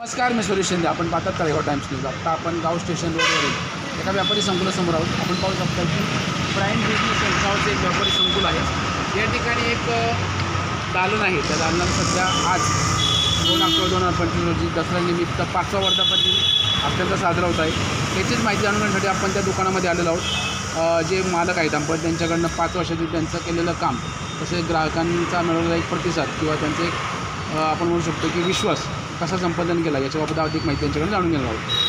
नमस्कार मी सुरेश शिंदे. आपण पाहतात तळेगाव टाइम्स न्यूज. आत्ता आपण गाव स्टेशन रोडवरील एका व्यापारी संकुलासमोर आहोत. आपण पाहू शकता की प्राईम बिझनेस यांच्यावरचं एक व्यापारी संकुल आहे. या ठिकाणी एक दालन आहे. त्या दालनात सध्या आज दोन ऑक्टोबर दोन हजार पंचवीस रोजी दसऱ्यानिमित्त पाचवा वर्धापन दिन अत्यंत साजरा होत आहे. याचीच माहिती जाणून घेण्यासाठी आपण त्या दुकानामध्ये आलेलो आहोत. जे मालक आहेत आपण त्यांच्याकडनं पाच वर्षातील त्यांचं केलेलं काम तसेच ग्राहकांचा मिळवलेला एक प्रतिसाद किंवा त्यांचे एक आपण म्हणू शकतो की विश्वास कसा संपादन केला याच्याबाबत अधिक माहिती त्यांच्याकडे जाणून घेणार आहोत.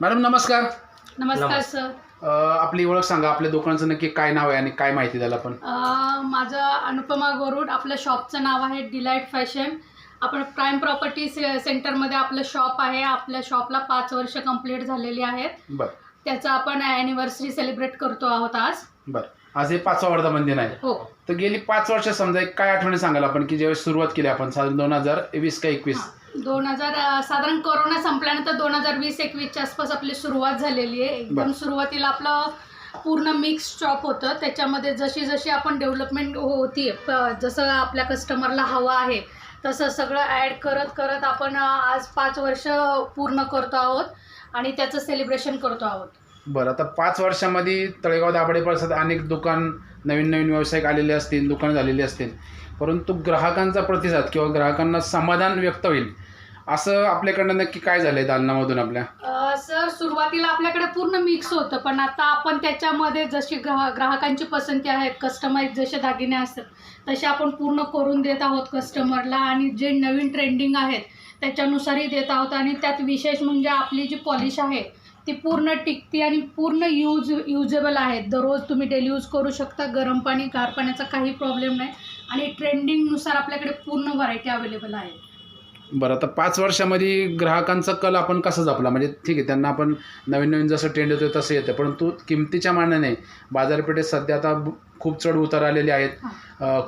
मॅडम नमस्कार. नमस्कार सर. अ, आपली ओळख सांगा आपल्या दुकानाचं नक्की काय नाव आहे आणि काय माहिती द्याल आपण अं, माझं अनुपमा गोरुड आपल्या शॉपचं नाव आहे डिलाईट फॅशन. आपण प्राईम प्रॉपर्टी से सेंटरमध्ये आपलं शॉप आहे आपल्या शॉपला पाच वर्ष कंप्लीट झालेली आहेत. बरं. त्याचं आपण ॲनिव्हर्सरी सेलिब्रेट करतो आहोत आज. बरं. आज हे पाचवा वर्धापन आहे. हो. तर गेली पाच वर्ष समजा एक काय आठवणी सांगाल आपण की ज्यावेळेस सुरुवात केली आपण? साधारण दोन हजार वीस का एकवीस? दोन हजार साधारण कोरोना संपल्यानंतर दोन हजार वीस एकवीसच्या आसपास आपली सुरुवात झालेली आहे. एकदम. सुरुवातीला आपलं पूर्ण मिक्स शॉप होतं. त्याच्यामध्ये जशी जशी आपण डेव्हलपमेंट होती जसं आपल्या कस्टमरला हवं आहे तसं सगळं ॲड करत करत आपण आज पाच वर्ष पूर्ण करतो आहोत आणि त्याचं सेलिब्रेशन करतो आहोत. बरं आता पाच वर्षामध्ये तळेगाव दाभाडे परिसरात अनेक दुकान नवीन नवीन व्यावसायिक आलेले असतील दुकानं झालेली असतील. परंतु ग्राहकांचा प्रतिसाद किंवा ग्राहकांना समाधान व्यक्त होईल असं आपल्याकडनं नक्की काय झालंय दालनामधून आपल्या? अ, सर सुरुवातीला आपल्याकडे पूर्ण मिक्स होतं पण आता आपण त्याच्यामध्ये जशी ग्राह ग्राहकांची पसंती आहेत कस्टमाइज जसे दागिने असतात तसे आपण पूर्ण करून देत आहोत कस्टमरला आणि जे नवीन ट्रेंडिंग आहेत त्याच्यानुसारही देत आहोत. आणि त्यात विशेष म्हणजे आपली जी पॉलिश आहे ती पूर्ण टिकती आणि पूर्ण यूज युजेबल आहेत दररोज तुम्ही डेली यूज करू शकता गरम पाणी गार पाण्याचा काही प्रॉब्लेम नाही. आणि ट्रेंडिंगनुसार आपल्याकडे पूर्ण व्हरायटी अवेलेबल आहे. बरं आता पाच वर्षामध्ये ग्राहकांचा कल आपण कसा जपला? म्हणजे ठीक आहे त्यांना आपण नवीन नवीन जसं ट्रेंड येतो तसं येतं परंतु किमतीच्या मानाने बाजारपेठेत सध्या आता खूप चढ उतार आलेले आहेत.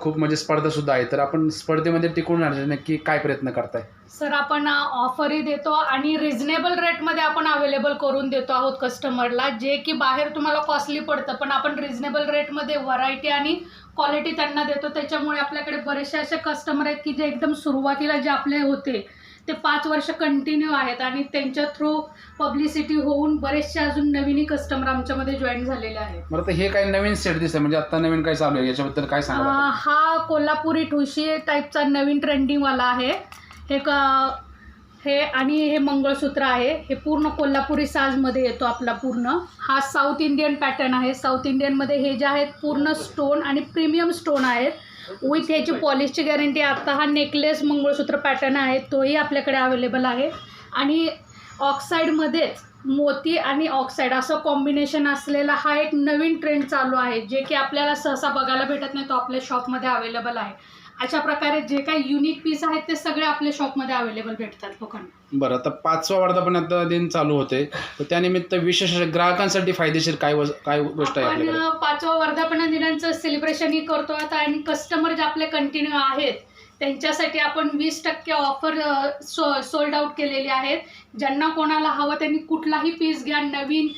खूप म्हणजे स्पर्धासुद्धा आहे तर आपण स्पर्धेमध्ये टिकून राहण्यासाठी नक्की काय प्रयत्न करताय? सर आपण ऑफरही देतो आणि रिझनेबल रेटमध्ये आपण अवेलेबल करून देतो आहोत कस्टमरला जे की बाहेर तुम्हाला कॉस्टली पडतं. पण आपण रिझनेबल रेटमध्ये व्हरायटी आणि क्वालिटी त्यांना देतो. त्याच्यामुळे आपल्याकडे बरेचसे असे कस्टमर आहेत की जे एकदम सुरुवातीला जे आपले होते ते पाच वर्ष कंटिन्यू आहेत आणि त्यांच्या थ्रू पब्लिसिटी होऊन बरेचसे अजून नवीनही कस्टमर आमच्यामध्ये जॉईन झालेले आहेत. बरं तर हे काय नवीन सेट दिसतं म्हणजे आता नवीन काय चालू आहे? याच्याबद्दल काय सांगा हा कोल्हापुरी ठुशी टाईपचा नवीन ट्रेंडिंगवाला आहे. हे क हे आणि हे मंगळसूत्र आहे. हे पूर्ण कोल्हापुरी साजमध्ये येतो आपला पूर्ण. हा साऊथ इंडियन पॅटर्न आहे. साऊथ इंडियनमध्ये हे जे आहेत पूर्ण स्टोन आणि प्रीमियम स्टोन आहेत. विथ ह्याची पॉलिशची गॅरंटी आता हा नेकलेस मंगळसूत्र पॅटर्न आहे. तोही आपल्याकडे अवेलेबल आहे. आणि ऑक्साईडमध्येच मोती आणि ऑक्साईड असं कॉम्बिनेशन असलेला हा एक नवीन ट्रेंड चालू आहे. जे की आपल्याला सहसा बघायला भेटत नाही तो आपल्या शॉपमध्ये अवेलेबल आहे. अशा प्रकारे जे काही युनिक पीस आहेत ते सगळे आपल्या शॉपमध्ये अवेलेबल भेटतात लोकांना. बरं आता पाचवा वर्धापन आता दिन चालू होते. तर त्यानिमित्त विशेष ग्राहकांसाठी फायदेशीर काय काय गोष्ट आहे आपण आपल्याकडे? अ, पाचवा वर्धापन दिनांचं सेलिब्रेशनही करतो आता आणि कस्टमर जे आपले कंटिन्यू आहेत त्यांच्यासाठी आपण वीस टक्के ऑफर सो सोल्ड आऊट केलेली आहेत. ज्यांना कोणाला हवं त्यांनी कुठलाही पीस घ्या. नवीन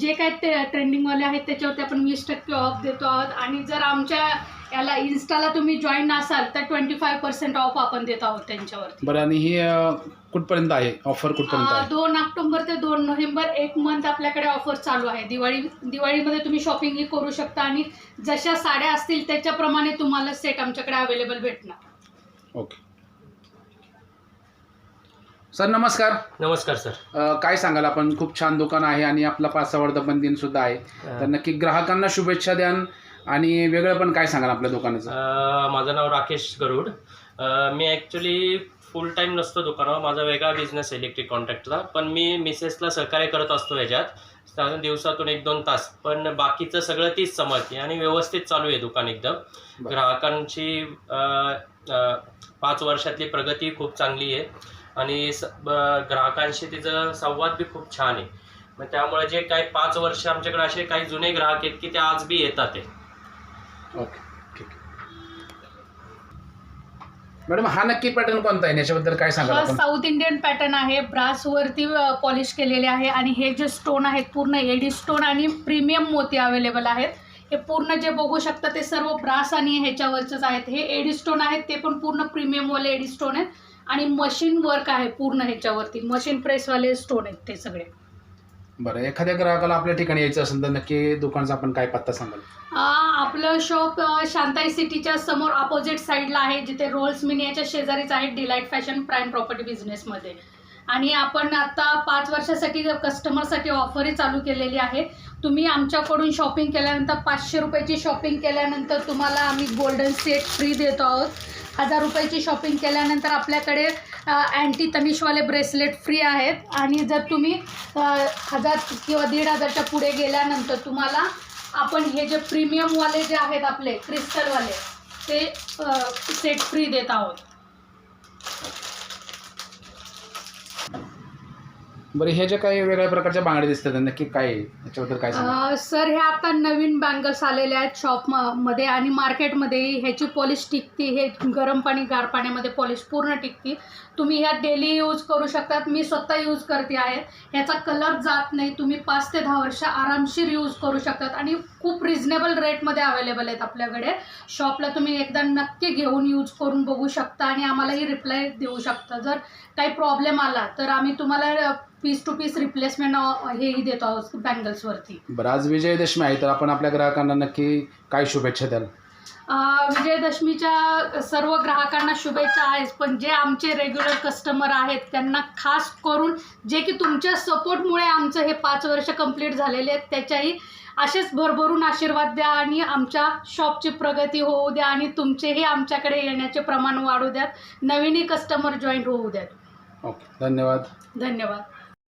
जे काय ते ट्रेंडिंगवाले आहेत त्याच्यावरती आपण वीस टक्के ऑफ देतो आहोत. आणि जर आमच्या याला इन्स्टाला तुम्ही जॉईन असाल तर ट्वेंटी फाय पर्सेंट ऑफ आपण देत आहोत त्यांच्यावरती. बरं आणि ही अ, कुठपर्यंत आहे? ऑफर कुठपर्यंत अं, आहे? दोन ऑक्टोबर ते दोन नोव्हेंबर एक मंथ आपल्याकडे ऑफर चालू आहे. दिवाळी दिवाळीमध्ये तुम्ही शॉपिंगही करू शकता आणि जशा साड्या असतील त्याच्याप्रमाणे तुम्हाला सेट आमच्याकडे अवेलेबल भेटणार. ओके सर नमस्कार. नमस्कार सर अ, काय सांगाल? आपण खूप छान दुकान आहे आणि आपला पाचवा वर्धापन दिन सुद्धा आहे. तर नक्की ग्राहकांना शुभेच्छा द्यान. आणि वेगळं पण काय सांगाल आपल्या दुकानाचं? अ, माझं नाव राकेश गरुड. अ, मी ॲक्च्युली फुल टाईम नसतो दुकानावर. माझा वेगळा बिझनेस आहे इलेक्ट्रिक कॉन्ट्रॅक्टचा पण मी मिसेसला सहकार्य करत असतो याच्यात साधारण दिवसातून एक दोन तास. पण बाकीचं सगळं तीच सांभाळते आणि व्यवस्थित चालू आहे दुकान एकदम. बरं. ग्राहकांची अ, अ, पाच वर्षातली प्रगती खूप चांगली आहे. आणि स ब- ग्राहकांशी तिचं संवाद बी खूप छान आहे. मग त्यामुळे जे काही पाच वर्ष आमच्याकडे असे काही जुने ग्राहक आहेत की ते आज बी येतात ते ओके ठीक मॅडम हा नक्की पॅटर्न कोणता आहे? याच्याबद्दल काय सांगाल हा आपण? साऊथ इंडियन पॅटर्न आहे. ब्रासवरती पॉलिश केलेले आहे. आणि हे जे स्टोन आहेत पूर्ण एडी स्टोन आणि प्रीमियम मोती अवेलेबल आहेत. हे पूर्ण जे बघू शकता ते सर्व ब्रास आणि ह्याच्यावरचेच आहेत. हे एडी स्टोन आहेत ते पण पूर्ण प्रीमियमवाले एडी स्टोन आहेत. आणि मशीन वर्क आहे पूर्ण ह्याच्यावरती. मशीन प्रेसवाले स्टोन आहेत ते सगळे. बरं एखाद्या ग्राहकाला आपल्या ठिकाणी यायचं असेल तर नक्की दुकानचा आपण काय पत्ता सांगाल? आ, आपलं शॉप अ, शांताई सिटीच्या समोर अपोजिट साईडला आहे जिथे रोल्स मिनियाच्या शेजारीच आहे डिलाईट फॅशन प्राईम प्रॉपर्टी बिझनेसमध्ये आणि आपण आता पाच वर्षासाठी कस्टमरसाठी ऑफरही चालू केलेली आहे तुम्ही आमच्याकडून शॉपिंग केल्यानंतर पाचशे रुपयाची शॉपिंग केल्यानंतर तुम्हाला आम्ही गोल्डन सेट फ्री देतो आहोत. हजार रुपयाची शॉपिंग केल्यानंतर आपल्याकडे अँटी तनिषवाले ब्रेसलेट फ्री आहेत. आणि जर तुम्ही हजार किंवा दीड हजारच्या पुढे गेल्यानंतर तुम्हाला आपण हे जे प्रीमियमवाले जे आहेत आपले क्रिस्टलवाले ते सेट फ्री देत आहोत. बरं हे जे काही वेगळ्या प्रकारच्या बांगड्या दिसतात नक्की काय आहे? याच्याबद्दल काय सर हे आता नवीन बँगल्स आलेले आहेत शॉपमध्ये आणि मार्केटमध्ये. ह्याची पॉलिश टिकती हे गरम पाणी गार पाण्यामध्ये पॉलिश पूर्ण टिकती. तुम्ही ह्या डेली यूज करू शकतात. मी स्वतः यूज करते आहे. ह्याचा कलर जात नाही. तुम्ही पाच ते दहा वर्ष आरामशीर यूज करू शकतात आणि खूप रिझनेबल रेटमध्ये अवेलेबल आहेत आपल्याकडे. शॉपला तुम्ही एकदा नक्की घेऊन यूज करून बघू शकता आणि आम्हालाही रिप्लाय देऊ शकता. जर काही प्रॉब्लेम आला तर आम्ही तुम्हाला पीस टू पीस रिप्लेसमेंट हेही देतो आहोत बँगल्सवरती बरं आज विजयदशमी आहे तर आपण आपल्या ग्राहकांना नक्की काय शुभेच्छा द्याल? विजयदशमीच्या सर्व ग्राहकांना शुभेच्छा आहेत पण जे आमचे रेग्युलर कस्टमर आहेत त्यांना खास करून जे की तुमच्या सपोर्टमुळे आमचं हे पाच वर्ष कंप्लीट झालेले आहेत त्याच्याही असेच भरभरून आशीर्वाद द्या आणि आमच्या शॉपची प्रगती होऊ द्या आणि तुमचेही आमच्याकडे येण्याचे प्रमाण वाढू द्यात. नवीनही कस्टमर जॉईन होऊ द्यात. ओके धन्यवाद. धन्यवाद.